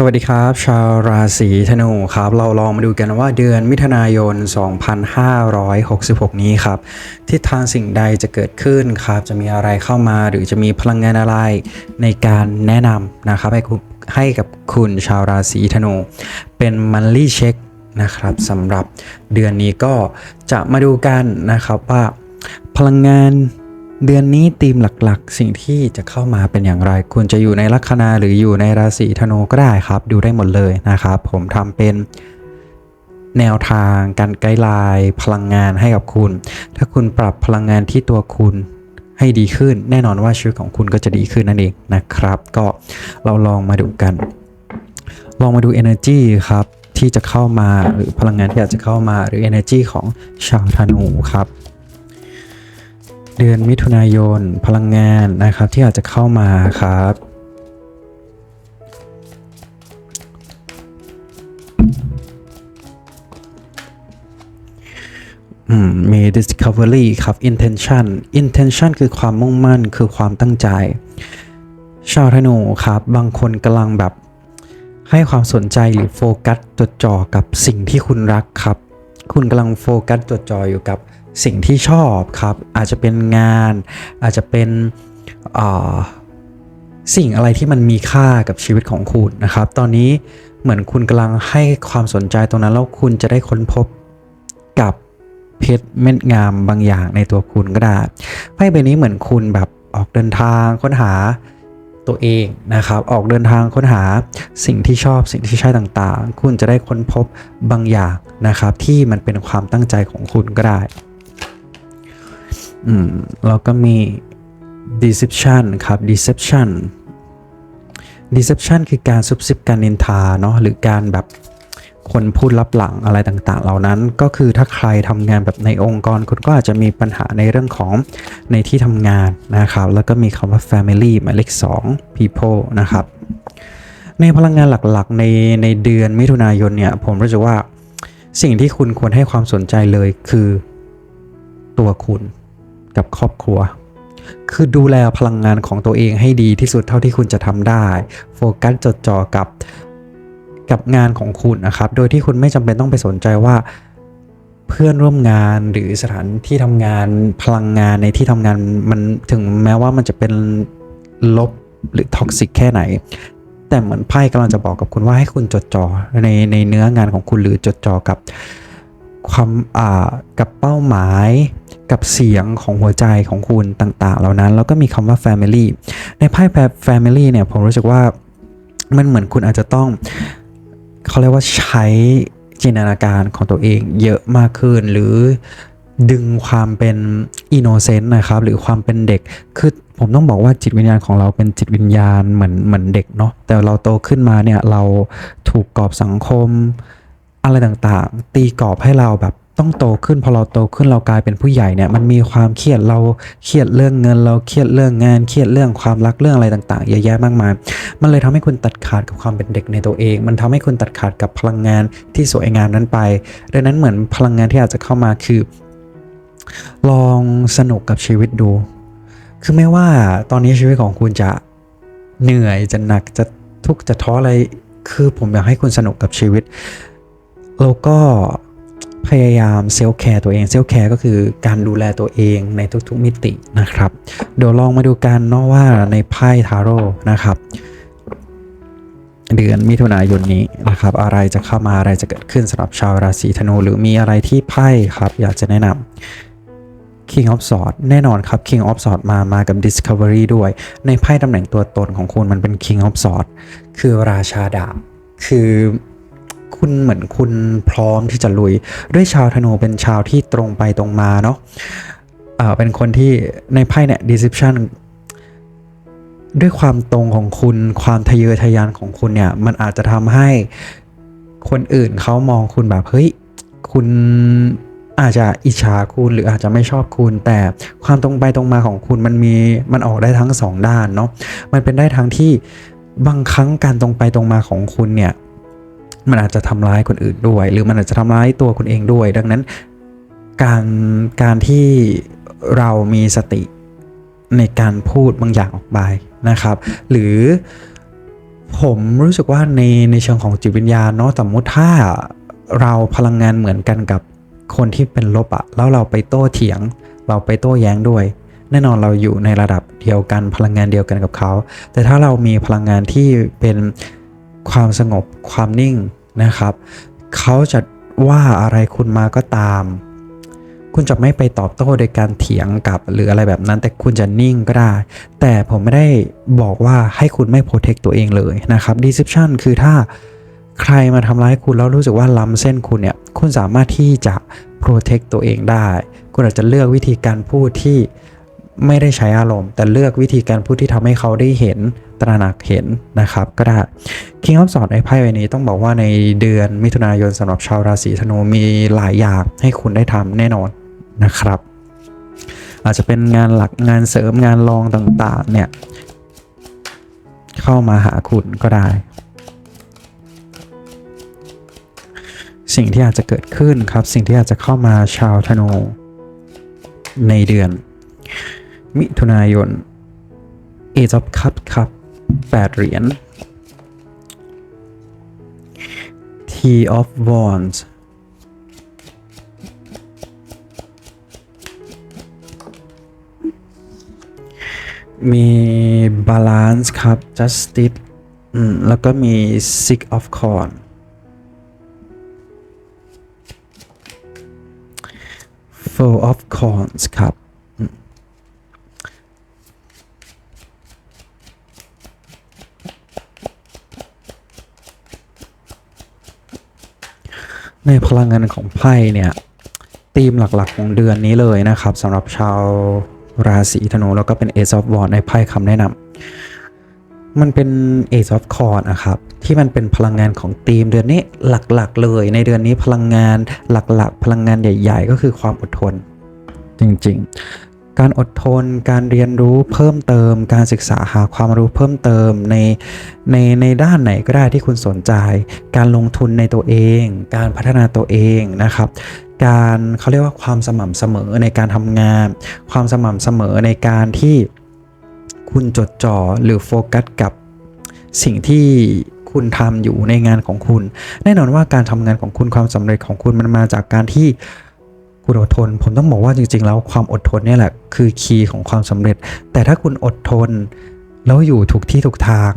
สวัสดีครับ ชาวราศีธนูครับ เราลองมาดูกันว่าเดือนมิถุนายน 2566 นี้ครับทิศทางสิ่งใดจะเกิดขึ้นครับ จะมีอะไรเข้ามาหรือจะมีพลังงานอะไรในการแนะนำนะครับให้ให้กับคุณชาวราศีธนู เป็นมันลี่เช็คนะครับสำหรับเดือนนี้ก็จะมาดูกันนะครับว่าพลังงาน เดือนนี้ธีมหลักๆ สิ่งที่จะเข้ามาเป็นอย่างไร คุณจะอยู่ในลัคนาหรืออยู่ในราศีธนูก็ได้ครับ ดูได้หมดเลยนะครับ ผมทำเป็นแนวทางการไกด์ไลน์พลังงานให้กับคุณ ถ้าคุณปรับพลังงานที่ตัวคุณให้ดีขึ้น แน่นอนว่าชีวิตของคุณก็จะดีขึ้นนั่นเองนะครับ ก็เราลองมาดูกัน ลองมาดู energy ครับที่จะเข้ามาหรือพลังงานที่อาจจะเข้ามาหรือ energy ของชาวธนูครับ เดือนมิถุนายนพลังงานนะครับที่อาจจะเข้ามาครับ มี discovery ครับ intention intention คือความมุ่งมั่นคือความตั้งใจ ชาวธนูครับ บางคนกำลังแบบให้ความสนใจหรือโฟกัสจดจ่อกับสิ่งที่คุณรักครับ คุณกำลังโฟกัสจดจ่ออยู่กับ สิ่งที่ชอบครับ อาจจะเป็นงาน อาจจะเป็นสิ่งอะไรที่มันมีค่ากับชีวิตของคุณนะครับ ตอนนี้เหมือนคุณกำลังให้ความสนใจตรงนั้นแล้วคุณจะได้ค้นพบกับเพชรเม็ดงามบางอย่างในตัวคุณก็ได้ไพ่ใบนี้เหมือนคุณแบบออกเดินทางค้นหาตัวเองนะครับ ออกเดินทางค้นหาสิ่งที่ชอบสิ่งที่ใช่ต่างๆ คุณจะได้ค้นพบบางอย่างนะครับ ที่มันเป็นความตั้งใจของคุณก็ได้ อืมแล้วก็มี deception ครับ deception deception คือการซุบซิบการนินทาเนาะหรือการแบบคนพูดลับหลังอะไรต่างๆ เหล่านั้นก็คือถ้าใครทำงานแบบในองค์กรคุณก็อาจจะมีปัญหาในเรื่องของในที่ทำงานนะครับ แล้วก็มีคำว่า family หมายเลข 2 people นะครับ ในพลังงานหลักๆ ในในเดือนมิถุนายนเนี่ย ผมรู้สึกว่าสิ่งที่คุณควรให้ความสนใจเลยคือตัวคุณ กับครอบครัว คือดูแลพลังงานของตัวเองให้ดีที่สุดเท่าที่คุณจะทำได้ โฟกัสจดจ่อกับกับงานของคุณนะครับ โดยที่คุณไม่จำเป็นต้องไปสนใจว่าเพื่อนร่วมงานหรือสถานที่ทำงานพลังงานในที่ทำงานมันถึงแม้ว่ามันจะเป็นลบหรือท็อกซิกแค่ไหน แต่เหมือนไพ่กำลังจะบอกกับคุณว่าให้คุณจดจ่อในในเนื้องานของคุณหรือจดจ่อกับ ความอ่ากับเป้าหมายกับเสียงของหัวใจของคุณต่างๆ เหล่านั้น แล้วก็มีคำว่า family ในไพ่แบบ family เนี่ยผมรู้สึกว่ามันเหมือนคุณอาจจะต้องเขาเรียกว่าใช้จินตนาการของตัวเองเยอะมากขึ้น หรือดึงความเป็นอินโนเซนต์นะครับ หรือความเป็นเด็กคือผมต้องบอกว่าจิตวิญญาณของเราเป็นจิตวิญญาณเหมือนเหมือนเด็กเนาะแต่เราโตขึ้นมาเนี่ยเราถูกกรอบสังคม อะไรต่างๆ ตีกรอบให้เราแบบต้องโตขึ้นพอเราโตขึ้นเรากลายเป็นผู้ใหญ่เนี่ยมันมีความเครียดเราเครียดเรื่องเงิน เราเครียดเรื่องงานเครียดเรื่องความรักเรื่องอะไรต่างๆเยอะแยะมากมาย มันเลยทำให้คุณตัดขาดกับความเป็นเด็กในตัวเอง มันทำให้คุณตัดขาดกับพลังงานที่สวยงามนั้นไป ดังนั้นเหมือนพลังงานที่อาจจะเข้ามาคือ ลองสนุกกับชีวิตดู คือไม่ว่าตอนนี้ชีวิตของคุณจะเหนื่อยจะหนักจะทุกข์จะท้ออะไรคือผมอยากให้คุณสนุกกับชีวิต แล้วก็พยายามเซลล์แคร์ตัวเองเซลล์แคร์ก็คือการดูแลตัวเองในทุกๆมิตินะครับ เดี๋ยวลองมาดูกันเนาะว่าในไพ่ทาโร่นะครับ เดือนมิถุนายนนี้นะครับ อะไรจะเข้ามาอะไรจะเกิดขึ้นสำหรับชาวราศีธนู หรือมีอะไรที่ไพ่ครับ อยากจะแนะนำ King of Swords แน่นอนครับ King of Swords มามากับ Discovery ด้วย ในไพ่ตำแหน่งตัวตนของคุณมันเป็น King of Swords คือราชาดาบคือ คุณเหมือนคุณพร้อมที่จะลุย ด้วยชาวธนูเป็นชาวที่ตรงไปตรงมาเนาะอ่าเป็นคนที่ในไพ่เนี่ย Deception ด้วยความตรงของคุณความทะเยอทะยานของคุณเนี่ย มันอาจจะทำให้คนอื่นเขามองคุณแบบเฮ้ยคุณอาจจะอิจฉาคุณหรืออาจจะไม่ชอบคุณ แต่ความตรงไปตรงมาของคุณมันมีมันออกได้ทั้งสองด้านเนาะมันเป็นได้ทั้งที่บางครั้งการตรงไปตรงมาของคุณเนี่ย มันอาจจะทำร้ายคนอื่นด้วย หรือมันอาจจะทำร้ายตัวคุณเองด้วย ดังนั้น การการที่เรามีสติในการพูดบางอย่างออกไปนะครับ หรือผมรู้สึกว่าในในเชิงของจิตวิญญาณเนาะสมมติถ้าเราพลังงานเหมือนกันกับคนที่เป็นลบอะแล้วเราไปโต้เถียง เราไปโต้แย้งด้วย แน่นอนเราอยู่ในระดับเดียวกันพลังงานเดียวกันกับเขา แต่ถ้าเรามีพลังงานที่เป็น ความสงบความนิ่งนะครับ เขาจะว่าอะไรคุณมาก็ตาม คุณจะไม่ไปตอบโต้โดยการเถียงกับหรืออะไรแบบนั้น แต่คุณจะนิ่งก็ได้ แต่ผมไม่ได้บอกว่าให้คุณไม่โปรเทคตัวเองเลยนะครับ deception คือถ้าใครมาทำร้ายคุณแล้วรู้สึกว่าล้ำเส้นคุณเนี่ย คุณสามารถที่จะโปรเทคตัวเองได้ คุณอาจจะเลือกวิธีการพูดที่ไม่ได้ใช้อารมณ์ แต่เลือกวิธีการพูดที่ทำให้เขาได้เห็น ตระหนักเห็นนะครับก็ได้ King of Swords ในไพ่ใบนี้ต้องบอกว่าในเดือนมิถุนายนสำหรับชาวราศีธนูมีหลายอย่างให้คุณได้ทำแน่นอนนะครับ อาจจะเป็นงานหลักงานเสริมงานรองต่างๆเนี่ยเข้ามาหาคุณก็ได้ สิ่งที่อาจจะเกิดขึ้นครับ สิ่งที่อาจจะเข้ามาชาวธนูในเดือน มิถุนายน Age of Cups ครับ 8เหรียญ T of Wands มี Balance ครับ Justice อืมแล้วก็มี Six of Corn Four of Corns ครับ ในพลังงานของไพ่เนี่ยธีมหลักๆของเดือนนี้เลยนะครับสำหรับชาวราศีธนู แล้วก็เป็น Ace of w a n d ในไพ่คำแนะนำมันเป็น Ace of c o r d นะครับที่มันเป็นพลังงานของธีมเดือนนี้หลักๆ เลย ในเดือนนี้พลังงานหลักๆ พลังงานใหญ่ ๆ ก็คือความอดทนจริง ๆ การอดทน การเรียนรู้เพิ่มเติม การศึกษาหาความรู้เพิ่มเติมในในในด้านไหนก็ได้ที่คุณสนใจ การลงทุนในตัวเอง การพัฒนาตัวเองนะครับการเขาเรียกว่าความสม่ำเสมอในการทำงาน ความสม่ำเสมอในการที่คุณจดจ่อหรือโฟกัสกับสิ่งที่คุณทำอยู่ในงานของคุณ แน่นอนว่าการทำงานของคุณความสำเร็จของคุณมันมาจากการที่ คุณอดทน ผมต้องบอกว่าจริง ๆ แล้วความอดทนนี่แหละคือคีย์ของความสำเร็จ แต่ถ้าคุณอดทน แล้วอยู่ถูกที่ถูกทาง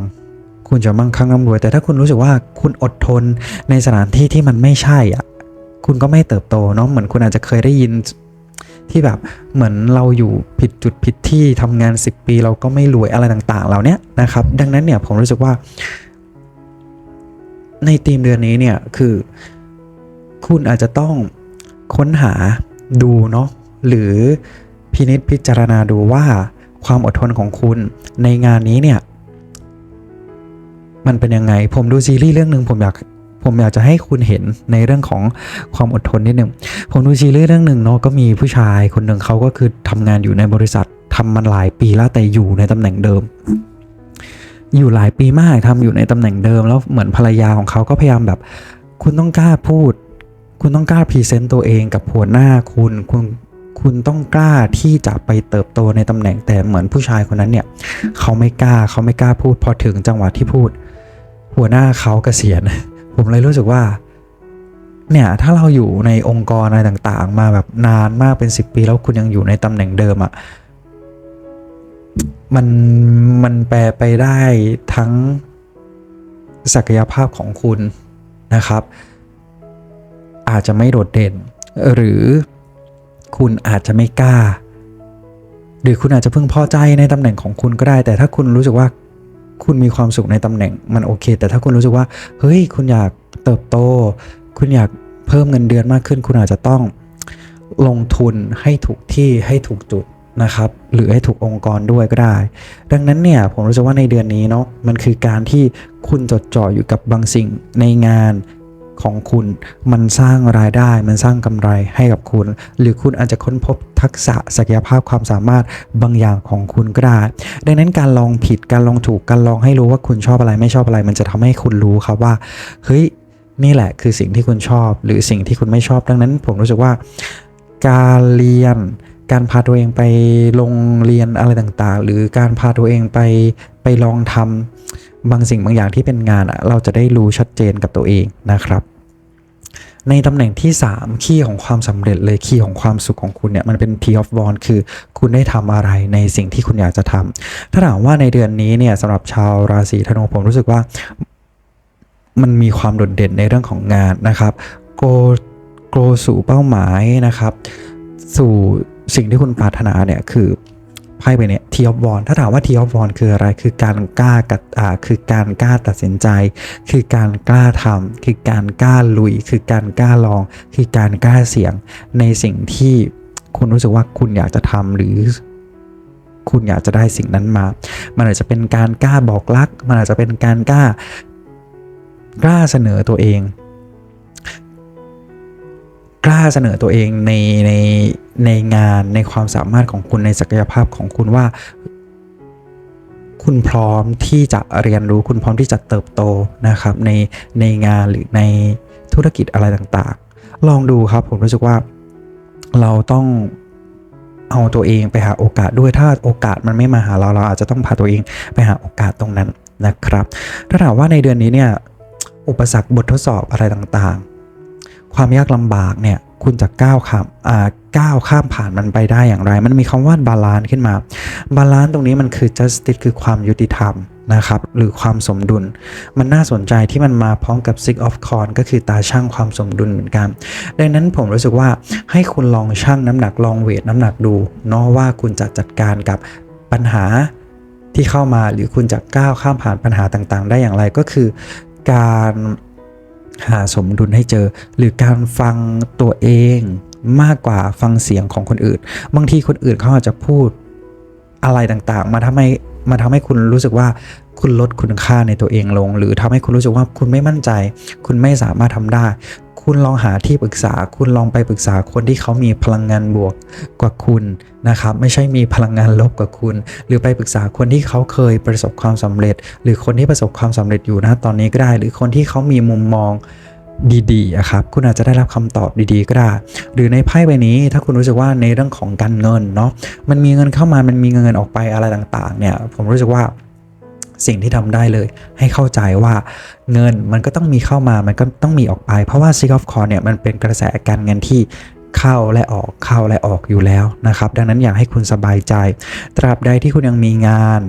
คุณจะมั่งคั่งร่ำรวย แต่ถ้าคุณรู้สึกว่าคุณอดทนในสถานที่ที่มันไม่ใช่อะคุณก็ไม่เติบโตเนาะเหมือนคุณอาจจะเคยได้ยินที่แบบเหมือนเราอยู่ผิดจุดผิดที่ทำงาน 10 ปีเราก็ไม่รวยอะไรต่างๆ เหล่านี้นะครับ ดังนั้นเนี่ยผมรู้สึกว่า ในธีมเดือนนี้เนี่ยคือ คุณอาจจะต้อง ค้นหาดูเนาะหรือพินิจพิจารณาดูว่าความอดทนของคุณในงานนี้เนี่ย มันเป็นยังไง ผมดูซีรีส์เรื่องหนึ่งผมอยากผมอยากจะให้คุณเห็นในเรื่องของความอดทนนิดหนึ่งผมดูซีรีส์เรื่องหนึ่งเนาะก็มีผู้ชายคนหนึ่งเขาก็คือทำงานอยู่ในบริษัททำมันหลายปีแล้วแต่อยู่ในตำแหน่งเดิม อยู่หลายปีมากทำอยู่ในตำแหน่งเดิม แล้วเหมือนภรรยาของเขาก็พยายามแบบ คุณต้องกล้าพูด คุณต้องกล้าพรีเซนต์ตัวเองกับหัวหน้าคุณคุณคุณต้องกล้าที่จะไปเติบโตในตำแหน่งแต่เหมือนผู้ชายคนนั้นเนี่ยเขาไม่กล้าเขาไม่กล้าพูดพอถึงจังหวะที่พูด หัวหน้าเขาเกษียณ ผมเลยรู้สึกว่า เนี่ยถ้าเราอยู่ในองค์กรอะไรต่างๆ มาแบบนานมากเป็น 10 ปี แล้วคุณยังอยู่ในตำแหน่งเดิมอะ่ะมันมันแปลไปได้ทั้งศักยภาพของคุณนะครับ อาจจะไม่โดดเด่น หรือคุณอาจจะไม่กล้า หรือคุณอาจจะเพิ่งพอใจในตำแหน่งของคุณก็ได้ แต่ถ้าคุณรู้สึกว่าคุณมีความสุขในตำแหน่งมันโอเค แต่ถ้าคุณรู้สึกว่า เฮ้ย คุณอยากเติบโต คุณอยากเพิ่มเงินเดือนมากขึ้น คุณอาจจะต้องลงทุนให้ถูกที่ให้ถูกจุดนะครับ หรือให้ถูกองค์กรด้วยก็ได้ ดังนั้นเนี่ยผมรู้สึกว่าในเดือนนี้เนาะมันคือการที่คุณจดจ่ออยู่กับบางสิ่งในงาน ของคุณ มันสร้างรายได้มันสร้างกำไรให้กับคุณ หรือคุณอาจจะค้นพบทักษะศักยภาพความสามารถบางอย่างของคุณก็ได้ ดังนั้นการลองผิดการลองถูกการลองให้รู้ว่าคุณชอบอะไรไม่ชอบอะไร มันจะทำให้คุณรู้ครับว่าเฮ้ยนี่แหละคือสิ่งที่คุณชอบ หรือสิ่งที่คุณไม่ชอบ ดังนั้นผมรู้สึกว่าการเรียนการพาตัวเองไปโรงเรียนอะไรต่างๆ หรือการพาตัวเองไปไปลองทบางสิ่งบางอย่างที่เป็นงานเราจะได้รู้ชัดเจนกับตัวเองนะครับ ในตำแหน่งที่ 3 คีย์ของความสำเร็จเลยคีย์ของความสุขของคุณเนี่ยมันเป็น T of w a n d คือคุณได้ทำอะไรในสิ่งที่คุณอยากจะทำถ้าถามว่าในเดือนนี้เนี่ยสำหรับชาวราศีธนูผมรู้สึกว่า มันมีความโดดเด่นในเรื่องของงานนะครับโกโกสู่เป้าหมายนะครับ สู่สิ่งที่คุณปรารถนาเนี่ยคือ ไพ่ใบเนี้ทีออฟวอนถ้าถามว่าทีออฟวอนคืออะไรคือการกล้ากัดอ่าคือการกล้าตัดสินใจ คือการกล้าทำคือการกล้าลุย คือการกล้าลอง คือการกล้าเสี่ยงในสิ่งที่คุณรู้สึกว่าคุณอยากจะทำหรือคุณอยากจะได้สิ่งนั้นมา มันอาจจะเป็นการกล้าบอกรัก มันอาจจะเป็นการกล้ากล้าเสนอตัวเอง กล้าเสนอตัวเองในในในงานในความสามารถของคุณในศักยภาพของคุณว่า คุณพร้อมที่จะเรียนรู้คุณพร้อมที่จะเติบโตนะครับในในงานหรือในธุรกิจอะไรต่างๆ ลองดูครับผมรู้สึกว่าเราต้องเอาตัวเองไปหาโอกาสด้วยถ้าโอกาสมันไม่มาหาเราเราอาจจะต้องพาตัวเองไปหาโอกาสตรงนั้นนะครับ ถ้าถามว่าในเดือนนี้เนี่ยอุปสรรคบททดสอบอะไรต่างๆ ความยากลำบากเนี่ยคุณจะก้าวข้ามอ่าก้าวข้ามผ่านมันไปได้อย่างไร มันมีคำว่าบาลานซ์ขึ้นมาบาลานซ์ตรงนี้มันคือ justice คือความยุติธรรมนะครับ หรือความสมดุล มันน่าสนใจที่มันมาพร้อมกับ six of c o r n ก็คือตาช่างความสมดุลเหมือนกัน ดังนั้นผมรู้สึกว่าให้คุณลองชั่งน้ำหนักลองเวทน้ำหนักดูเนาะว่าคุณจะจัดการกับปัญหาที่เข้ามาหรือคุณจะก้าวข้ามผ่านปัญหาต่างๆ ได้อย่างไรก็คือการ หาสมดุลให้เจอ หรือการฟังตัวเองมากกว่าฟังเสียงของคนอื่น บางทีคนอื่นเขาอาจจะพูดอะไรต่างๆ มาทำให้มาทำให้คุณรู้สึกว่าคุณลดคุณค่าในตัวเองลง หรือทำให้คุณรู้สึกว่าคุณไม่มั่นใจ คุณไม่สามารถทำได้ คุณลองหาที่ปรึกษา คุณลองไปปรึกษาคนที่เขามีพลังงานบวกกว่าคุณนะครับ ไม่ใช่มีพลังงานลบกว่าคุณ หรือไปปรึกษาคนที่เขาเคยประสบความสำเร็จ หรือคนที่ประสบความสำเร็จอยู่นะตอนนี้ก็ได้ หรือคนที่เขามีมุมมองดีๆอะครับ คุณอาจจะได้รับคำตอบดีๆ ก็ได้ หรือในไพ่ใบนี้ ถ้าคุณรู้สึกว่าในเรื่องของการเงินเนาะ มันมีเงินเข้ามา มันมีเงินออกไปอะไรต่างๆ เนี่ย ผมรู้สึกว่า สิ่งที่ทำได้เลย ให้เข้าใจว่าเงินมันก็ต้องมีเข้ามามันก็ต้องมีออกไป เพราะว่า Six of c o r n เนี่ยมันเป็นกระแสการเงินที่เข้าและออกเข้าและออกอยู่แล้วนะครับ ดังนั้นอยากให้คุณสบายใจ ตราบใดที่คุณยังมีงาน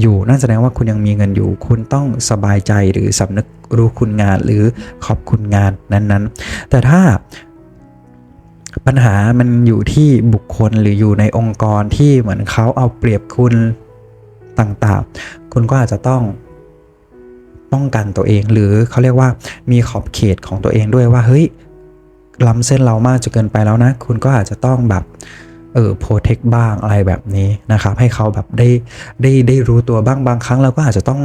อยู่นั่นแสดงว่าคุณยังมีเงินอยู่ คุณต้องสบายใจหรือสำนึกรู้คุณงานหรือขอบคุณงานนั้นๆ แต่ถ้าปัญหามันอยู่ที่บุคคลหรืออยู่ในองค์กรที่เหมือนเขาเอาเปรียบคุณต่างๆ คุณก็อาจจะต้องป้องกันตัวเอง หรือเขาเรียกว่ามีขอบเขตของตัวเองด้วยว่าเฮ้ยล้ำเส้นเรามากจนเกินไปแล้วนะ คุณก็อาจจะต้องแบบเออโปรเทคบ้างอะไรแบบนี้นะครับ ให้เขาแบบได้ได้ได้รู้ตัวบ้างบางครั้งเราก็อาจจะต้อง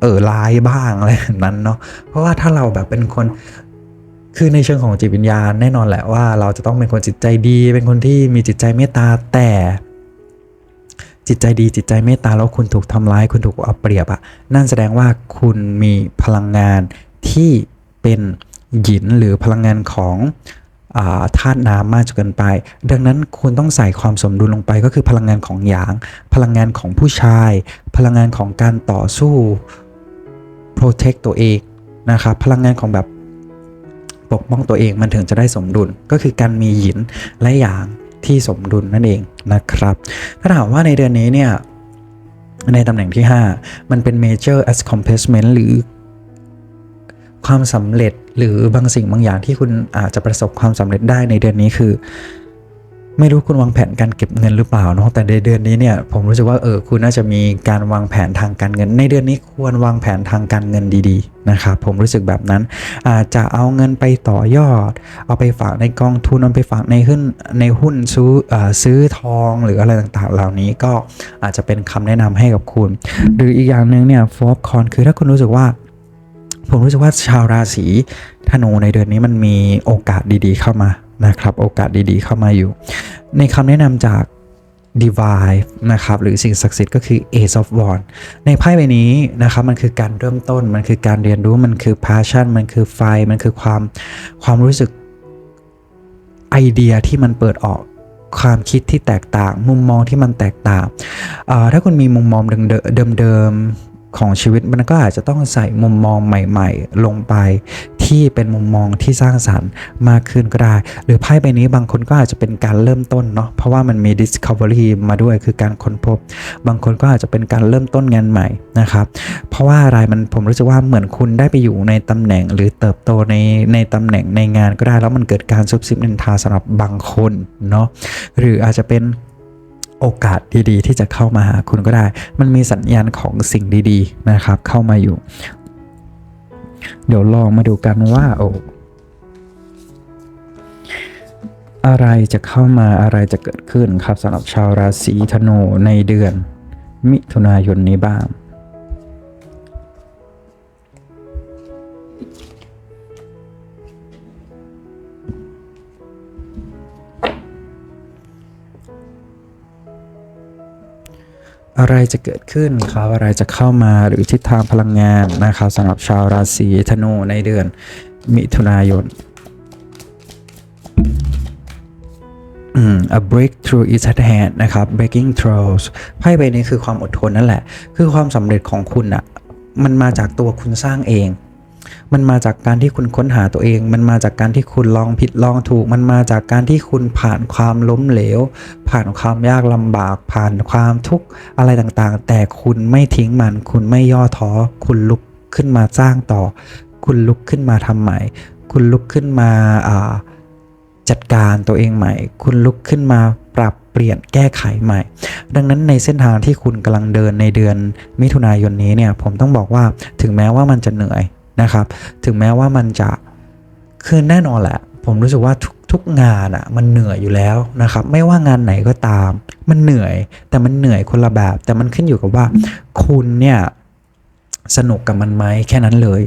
เออลายบ้างอะไรนั้นเนาะเพราะว่าถ้าเราแบบเป็นคนคือในเชิงของจิตวิญญาณแน่นอนแหละว่าเราจะต้องเป็นคนจิตใจดี เป็นคนที่มีจิตใจเมตตาแต่ จิตใจดีจิตใจเมตตาแล้วคุณถูกทำร้าย คุณถูกเอาเปรียบอะ่ะนั่นแสดงว่าคุณมีพลังงานที่เป็นหยินหรือพลังงานของธาตุน้ำมากจนเกินไป ดังนั้นคุณต้องใส่ความสมดุลลงไปก็คือพลังงานของหยาง พลังงานของผู้ชาย พลังงานของการต่อสู้ protect ตัวเองนะครับพลังงานของแบบปกป้องตัวเองมันถึงจะได้สมดุลก็คือการมีหยินและหยาง ที่สมดุลนั่นเองนะครับ ถ้าถามว่าในเดือนนี้เนี่ยในตำแหน่งที่ 5 มันเป็น major accomplishment หรือความสำเร็จหรือบางสิ่งบางอย่างที่คุณอาจจะประสบความสำเร็จได้ในเดือนนี้คือ ไม่รู้คุณวางแผนการเก็บเงินหรือเปล่าเนาะแต่ในเดือนนี้เนี่ยผมรู้สึกว่าเออคุณน่าจะมีการวางแผนทางการเงิน ในเดือนนี้ควรวางแผนทางการเงินดีๆนะครับผมรู้สึกแบบนั้นอาจจะเอาเงินไปต่อยอด เอาไปฝากในกองทุนเอาไปฝากในหุ้นในหุ้นซื้อซื้อทองหรืออะไรต่างๆ เหล่านี้ก็อาจจะเป็นคำแนะนำให้กับคุณ หรืออีกอย่างหนึ่งเนี่ยฟอร์คอนคือถ้าคุณรู้สึกว่าผมรู้สึกว่าชาวราศีธนูในเดือนนี้มันมีโอกาสดีๆเข้ามา นะครับ โอกาสดีๆเข้ามาอยู่ ในคำแนะนำจาก Divine นะครับ หรือสิ่งศักดิ์สิทธิ์ก็คือ Ace of Wands ในไพ่ใบนี้นะครับ มันคือการเริ่มต้น มันคือการเรียนรู้ มันคือ passion มันคือไฟ มันคือความความรู้สึกไอเดียที่มันเปิดออกความคิดที่แตกต่าง มุมมองที่มันแตกต่าง ถ้าคุณมีมุมมองเดิม ของชีวิตมันก็อาจจะต้องใส่มุมมองใหม่ ๆ ลงไป ที่เป็นมุมมองที่สร้างสรรค์มากขึ้นก็ได้ หรือไพ่ใบนี้บางคนก็อาจจะเป็นการเริ่มต้นเนาะเพราะว่ามันมี discovery มาด้วยคือการค้นพบ บางคนก็อาจจะเป็นการเริ่มต้นงานใหม่นะครับ เพราะว่าอะไรมันผมรู้สึกว่าเหมือนคุณได้ไปอยู่ในตำแหน่งหรือเติบโตในในตำแหน่งในงานก็ได้แล้วมันเกิดการซุบซิบนินทาสำหรับบางคนเนาะหรืออาจจะเป็น โอกาสดีๆ ที่จะเข้ามาหาคุณก็ได้ มันมีสัญญาณของสิ่งดีๆนะครับ เข้ามาอยู่ เดี๋ยวลองมาดูกันว่าโอ้อะไรจะเข้ามาอะไรจะเกิดขึ้นครับสำหรับชาวราศีธนูในเดือน มิถุนายนนี้บ้าง อะไรจะเกิดขึ้นครับอะไรจะเข้ามาหรือทิศทางพลังงานนะครับสำหรับชาวราศีธนูในเดือนมิถุนายนอืม a breakthrough is at hand นะครับ breaking through ไพ่ใบนี้คือความอดทนนั่นแหละ คือความสำเร็จของคุณอะมันมาจากตัวคุณสร้างเอง มันมาจากการที่คุณค้นหาตัวเอง มันมาจากการที่คุณลองผิดลองถูก มันมาจากการที่คุณผ่านความล้มเหลว ผ่านความยากลำบาก ผ่านความทุกข์อะไรต่างๆ แต่คุณไม่ทิ้งมัน คุณไม่ย่อท้อ คุณลุกขึ้นมาสร้างต่อ คุณลุกขึ้นมาทำใหม่ คุณลุกขึ้นมาจัดการตัวเองใหม่ คุณลุกขึ้นมาปรับเปลี่ยนแก้ไขใหม่ ดังนั้นในเส้นทางที่คุณกำลังเดินในเดือนมิถุนายนนี้เนี่ย ผมต้องบอกว่าถึงแม้ว่ามันจะเหนื่อย นะครับ ถึงแม้ว่ามันจะคือแน่นอนแหละ ผมรู้สึกว่าทุกทุกงานอะ่ะมันเหนื่อยอยู่แล้วนะครับ ไม่ว่างานไหนก็ตาม มันเหนื่อย แต่มันเหนื่อยคนละแบบ แต่มันขึ้นอยู่กับว่า คุณเนี่ยสนุกกับมันไหมแค่นั้นเลย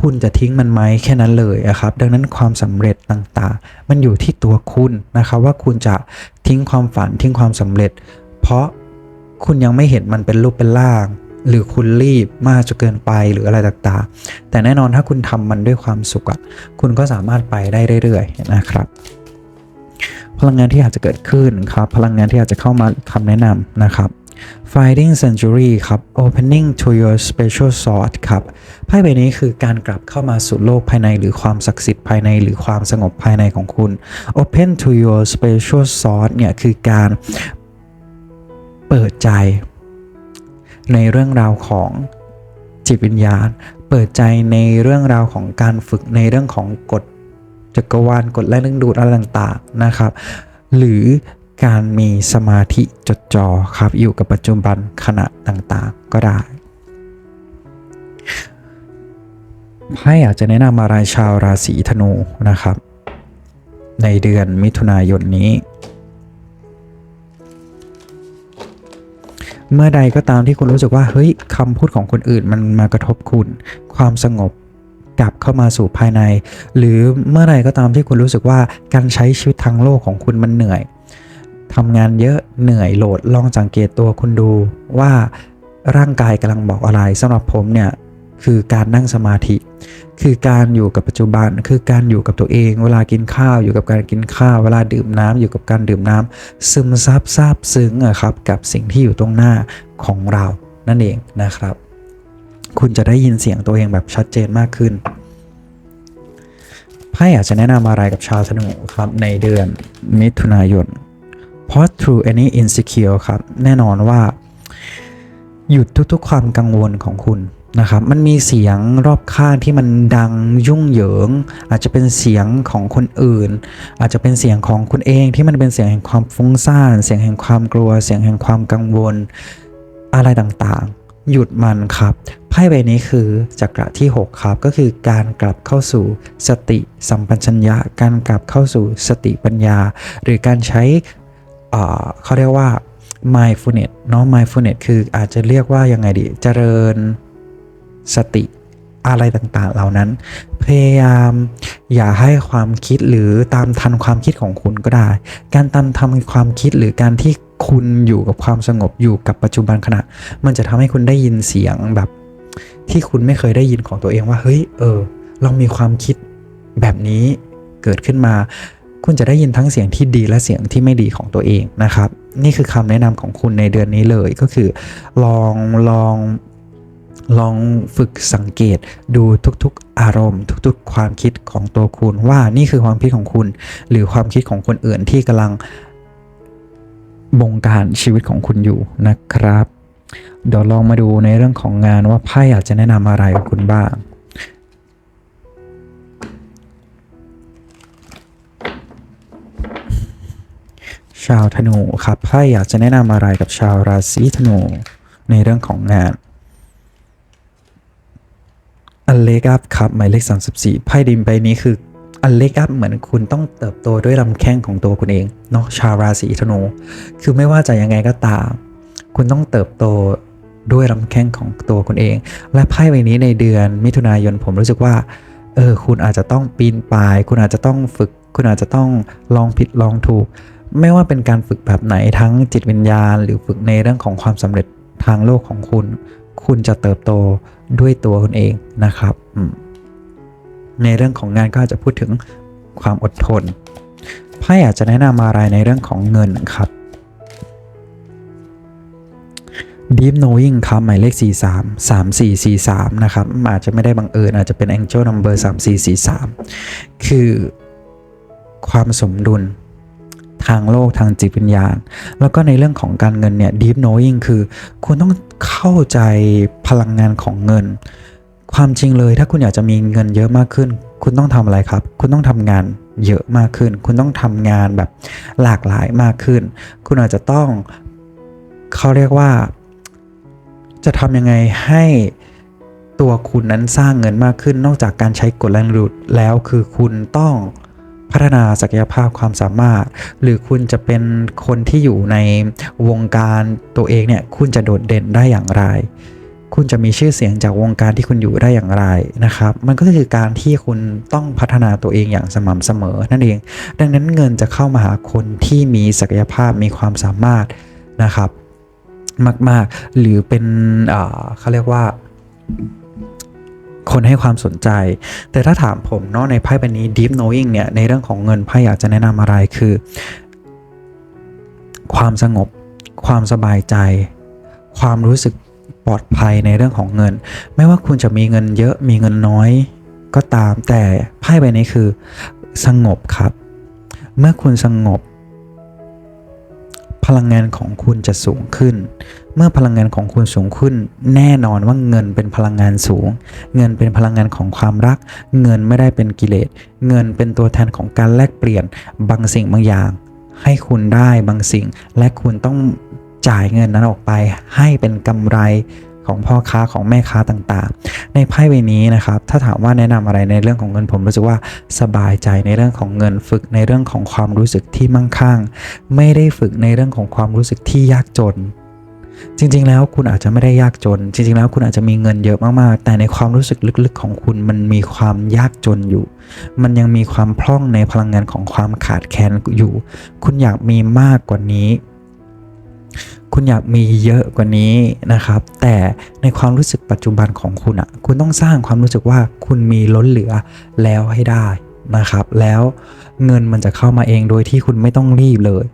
คุณจะทิ้งมันไหมแค่นั้นเลยนะครับ ดังนั้นความสำเร็จต่างๆ มันอยู่ที่ตัวคุณนะครับว่าคุณจะทิ้งความฝันทิ้งความสำเร็จ เพราะคุณยังไม่เห็นมันเป็นรูปเป็นร่าง หรือคุณรีบมากจนเกินไปหรืออะไรต่างๆ แต่แน่นอนถ้าคุณทำมันด้วยความสุขอะคุณก็สามารถไปได้เรื่อยๆนะครับ พลังงานที่อาจจะเกิดขึ้นครับ พลังงานที่อาจจะเข้ามาคำแนะนำนะครับ Finding Century ครับ Opening to your special sword ครับไพ่ใบนี้คือการกลับเข้ามาสู่โลกภายในหรือความศักดิ์สิทธิ์ภายในหรือความสงบภายในของคุณ Open to your special sword เนี่ยคือการเปิดใจ ในเรื่องราวของจิตวิญญาณ เปิดใจในเรื่องราวของการฝึกในเรื่องของกฎจักรวาลกฎแรงดึงดูดอะไรต่างๆนะครับ หรือการมีสมาธิจดจ่อครับอยู่กับปัจจุบันขณะต่างๆก็ได้ไพ่อยากจะแนะนำอะไรชาวราศีธนูนะครับ ในเดือนมิถุนายนนี้ เมื่อใดก็ตามที่คุณรู้สึกว่าเฮ้ยคำพูดของคนอื่นมันมากระทบคุณ ความสงบกลับเข้ามาสู่ภายใน หรือเมื่อใดก็ตามที่คุณรู้สึกว่าการใช้ชีวิตทางโลกของคุณมันเหนื่อยทำงานเยอะเหนื่อยโหลดลองสังเกตตัวคุณดูว่าร่างกายกำลังบอกอะไรสำหรับผมเนี่ยคือการนั่งสมาธิ คือการอยู่กับปัจจุบัน คือการอยู่กับตัวเอง เวลากินข้าวอยู่กับการกินข้าว เวลาดื่มน้ำอยู่กับการดื่มน้ำซึมซับซาบซึ้งอะครับกับสิ่งที่อยู่ตรงหน้าของเรานั่นเองนะครับ คุณจะได้ยินเสียงตัวเองแบบชัดเจนมากขึ้นไพ่อากจะแนะนำอะไรกับชาวธนูครับในเดือนมิถุนายนเพราะ through any insecure ครับ แน่นอนว่า หยุดทุกๆความกังวลของคุณ นะครับมันมีเสียงรอบข้างที่มันดังยุ่งเหยิง อาจจะเป็นเสียงของคนอื่น อาจจะเป็นเสียงของคุณเองที่มันเป็นเสียงแห่งความฟุ้งซ่านเสียงแห่งความกลัว เสียงแห่งความกังวล อะไรต่างๆ หยุดมันครับไพ่ใบนี้คือจักระที่ 6 ครับ ก็คือการกลับเข้าสู่สติสัมปชัญญะ การกลับเข้าสู่สติปัญญา หรือการใช้เขาเรียกว่า mindfulness เนาะ mindfulness คืออาจจะเรียกว่ายังไงดี เจริญ สติอะไรต่างๆ เหล่านั้น พยายามอย่าให้ความคิดหรือตามทันความคิดของคุณก็ได้ การตามทำความคิดหรือการที่คุณอยู่กับความสงบอยู่กับปัจจุบันขณะ มันจะทำให้คุณได้ยินเสียงแบบ ที่คุณไม่เคยได้ยินของตัวเองว่า เฮ้ย เออ เรามีความคิดแบบนี้เกิดขึ้นมา คุณจะได้ยินทั้งเสียงที่ดีและเสียงที่ไม่ดีของตัวเองนะครับ นี่คือคำแนะนำของคุณในเดือนนี้เลยก็คือ ลองลอง ลองฝึกสังเกตดูทุกๆอารมณ์ ทุกๆ ความคิดของตัวคุณว่านี่คือความคิดของคุณ หรือความคิดของคนอื่นที่กำลังบงการชีวิตของคุณอยู่นะครับ เดี๋ยวลองมาดูในเรื่องของงานว่าไพ่อากจะแนะนำอะไรกับคุณบ้างชาวธนูครับไพ่อยากจะแนะนำอะไรกับชาวราศีธนูในเรื่องของงาน อันเล็กอัพครับหมายเลข 34 ไพ่ดินใบนี้คืออันเล็กอัพเหมือนคุณต้องเติบโตด้วยลำแข้งของตัวคุณเองเนาะชาวราศีธนู คือไม่ว่าจะยังไงก็ตาม คุณต้องเติบโตด้วยลำแข้งของตัวคุณเอง และไพ่ใบนี้ในเดือนมิถุนายนผมรู้สึกว่าเออคุณอาจจะต้องปีนป่าย คุณอาจจะต้องฝึก คุณอาจจะต้องลองผิดลองถูก ไม่ว่าเป็นการฝึกแบบไหนทั้งจิตวิญญาณ หรือฝึกในเรื่องของความสำเร็จทางโลกของคุณ คุณจะเติบโตด้วยตัวคุณเองนะครับอืมในเรื่องของงานก็อาจจะพูดถึงความอดทนไพ่อาจจะแนะนำอะไรในเรื่องของเงินครับ Deep Knowing ครับหมายเลข 43 3443 นะครับ อาจจะไม่ได้บังเอิญอาจจะเป็น Angel Number 3443 คือความสมดุล ทางโลกทางจิตวิญญาณ แล้วก็ในเรื่องของการเงินเนี่ย Deep Knowing คือ คุณต้องเข้าใจพลังงานของเงิน ความจริงเลยถ้าคุณอยากจะมีเงินเยอะมากขึ้น คุณต้องทำอะไรครับ คุณต้องทำงานเยอะมากขึ้น คุณต้องทำงานแบบหลากหลายมากขึ้น คุณอาจจะต้องเขาเรียกว่า จะทำยังไงให้ตัวคุณนั้นสร้างเงินมากขึ้น นอกจากการใช้กฎแรงดูดแล้วคือคุณต้อง พัฒนาศักยภาพความสามารถ หรือคุณจะเป็นคนที่อยู่ในวงการตัวเองเนี่ยคุณจะโดดเด่นได้อย่างไร คุณจะมีชื่อเสียงจากวงการที่คุณอยู่ได้อย่างไรนะครับ มันก็คือการที่คุณต้องพัฒนาตัวเองอย่างสม่ำเสมอนั่นเอง ดังนั้นเงินจะเข้ามาหาคนที่มีศักยภาพมีความสามารถนะครับ มาก ๆ หรือเป็นเขาเรียกว่า คนให้ความสนใจ แต่ถ้าถามผมเนาะในไพ่ใบนี้ deep knowing เนี่ยในเรื่องของเงินไพ่อยากจะแนะนำอะไรคือ ความสงบ ความสบายใจ ความรู้สึกปลอดภัยในเรื่องของเงิน ไม่ว่าคุณจะมีเงินเยอะมีเงินน้อยก็ตามแต่ไพ่ใบนี้คือ สงบครับ เมื่อคุณสงบ พลังงานของคุณจะสูงขึ้น เมื่อพลังงานของคุณสูงขึ้น แน่นอนว่าเงินเป็นพลังงานสูง เงินเป็นพลังงานของความรัก เงินไม่ได้เป็นกิเลส เงินเป็นตัวแทนของการแลกเปลี่ยนบางสิ่งบางอย่าง ให้คุณได้บางสิ่ง และคุณต้องจ่ายเงินนั้นออกไป ให้เป็นกำไร ของพ่อค้าของแม่ค้าต่างๆ ในไพ่ใบนี้นะครับถ้าถามว่าแนะนำอะไรในเรื่องของเงินผมรู้สึกว่าสบายใจในเรื่องของเงินฝึกในเรื่องของความรู้สึกที่มั่งคั่ง ไม่ได้ฝึกในเรื่องของความรู้สึกที่ยากจนจริง ๆ แล้วคุณอาจจะไม่ได้ยากจน จริง ๆ แล้วคุณอาจจะมีเงินเยอะมาก ๆ แต่ในความรู้สึกลึกๆ ของคุณมันมีความยากจนอยู่ มันยังมีความพร่องในพลังงานของความขาดแคลนอยู่ คุณอยากมีมากกว่านี้ คุณอยากมีเยอะกว่านี้นะครับ แต่ในความรู้สึกปัจจุบันของคุณอะคุณต้องสร้างความรู้สึกว่าคุณมีล้นเหลือแล้วให้ได้นะครับ แล้วเงินมันจะเข้ามาเองโดยที่คุณไม่ต้องรีบเลย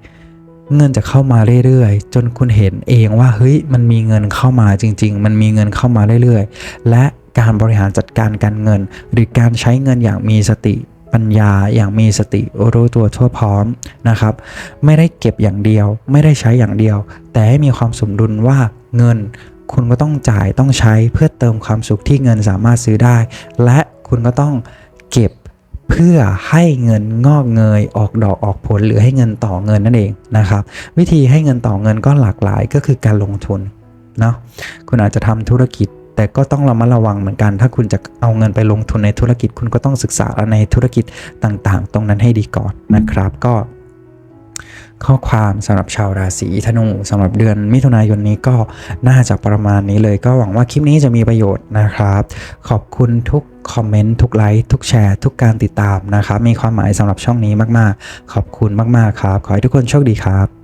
เงินจะเข้ามาเรื่อยๆ จนคุณเห็นเองว่าเฮ้ยมันมีเงินเข้ามาจริง ๆ มันมีเงินเข้ามาเรื่อยๆ และการบริหารจัดการการเงิน หรือการใช้เงินอย่างมีสติ ปัญญาอย่างมีสติรู้ตัวทั่วพร้อมนะครับ ไม่ได้เก็บอย่างเดียว ไม่ได้ใช้อย่างเดียว แต่ให้มีความสมดุลว่าเงิน คุณก็ต้องจ่ายต้องใช้เพื่อเติมความสุขที่เงินสามารถซื้อได้ และคุณก็ต้องเก็บเพื่อให้เงินงอกเงยออกดอกออกผลหรือให้เงินต่อเงินนั่นเองนะครับ วิธีให้เงินต่อเงินก็หลากหลายก็คือการลงทุนเนาะคุณอาจจะทำธุรกิจ แต่ก็ต้องระมัดระวังเหมือนกัน ถ้าคุณจะเอาเงินไปลงทุนในธุรกิจ คุณก็ต้องศึกษาในธุรกิจต่างๆ ตรงนั้นให้ดีก่อนนะครับ ก็ ข้อความสำหรับชาวราศีธนูสำหรับเดือนมิถุนายนนี้ก็น่าจะประมาณนี้เลย ก็หวังว่าคลิปนี้จะมีประโยชน์นะครับ ขอบคุณทุกคอมเมนต์ทุกไลค์ทุกแชร์ ทุกการติดตามนะครับ มีความหมายสำหรับช่องนี้มากๆ ขอบคุณมากๆครับ ขอให้ทุกคนโชคดีครับ